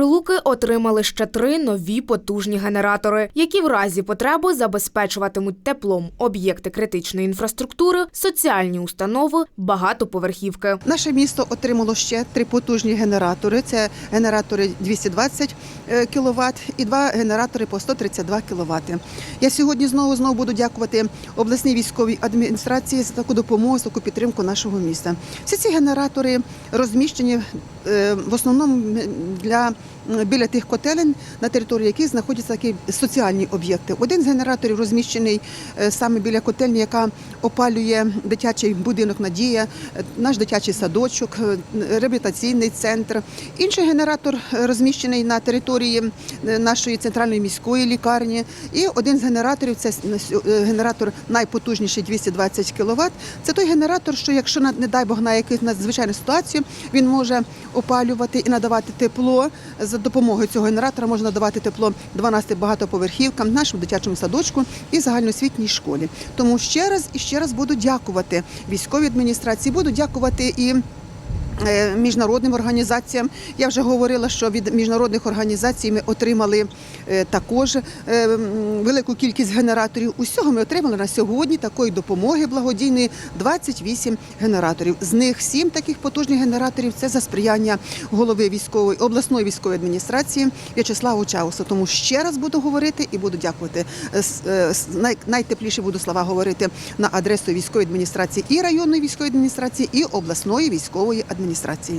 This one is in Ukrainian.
Прилуки отримали ще три нові потужні генератори, які в разі потреби забезпечуватимуть теплом об'єкти критичної інфраструктури, соціальні установи, багатоповерхівки. Наше місто отримало ще три потужні генератори. Це генератори 220 кВт і два генератори по 132 кВт. Я сьогодні знову знову буду дякувати обласній військовій адміністрації за таку допомогу, за таку підтримку нашого міста. Всі ці генератори розміщені е, в основному для біля тих котелень, на території яких знаходяться такі соціальні об'єкти. Один з генераторів розміщений е, саме біля котельні, яка опалює дитячий будинок Надія, е, наш дитячий садочок, е, реабілітаційний центр. Інший генератор е, розміщений на території е, нашої центральної міської лікарні. І один з генераторів це е, генератор найпотужніший 220 кВт. Це той генератор, що якщо не дай Бог на якусь надзвичайну ситуацію, він може опалювати і надавати тепло. За допомогою цього генератора можна надавати тепло 12 багатоповерхівкам, нашому дитячому садочку і загальноосвітній школі. Тому ще раз і ще раз буду дякувати військовій адміністрації, буду дякувати і. Е, Міжнародним організаціям я вже говорила, що від міжнародних організацій ми отримали е, також е, велику кількість генераторів. Усього ми отримали на сьогодні такої допомоги благодійної 28 генераторів. З них 7 таких потужних генераторів це за сприяння голови військової обласної військової адміністрації В'ячеславу Чаусу. Тому ще раз буду говорити і буду дякувати. С- с- най- Найтепліше буду слова говорити на адресу військової адміністрації і районної військової адміністрації, і обласної військової адміністрації.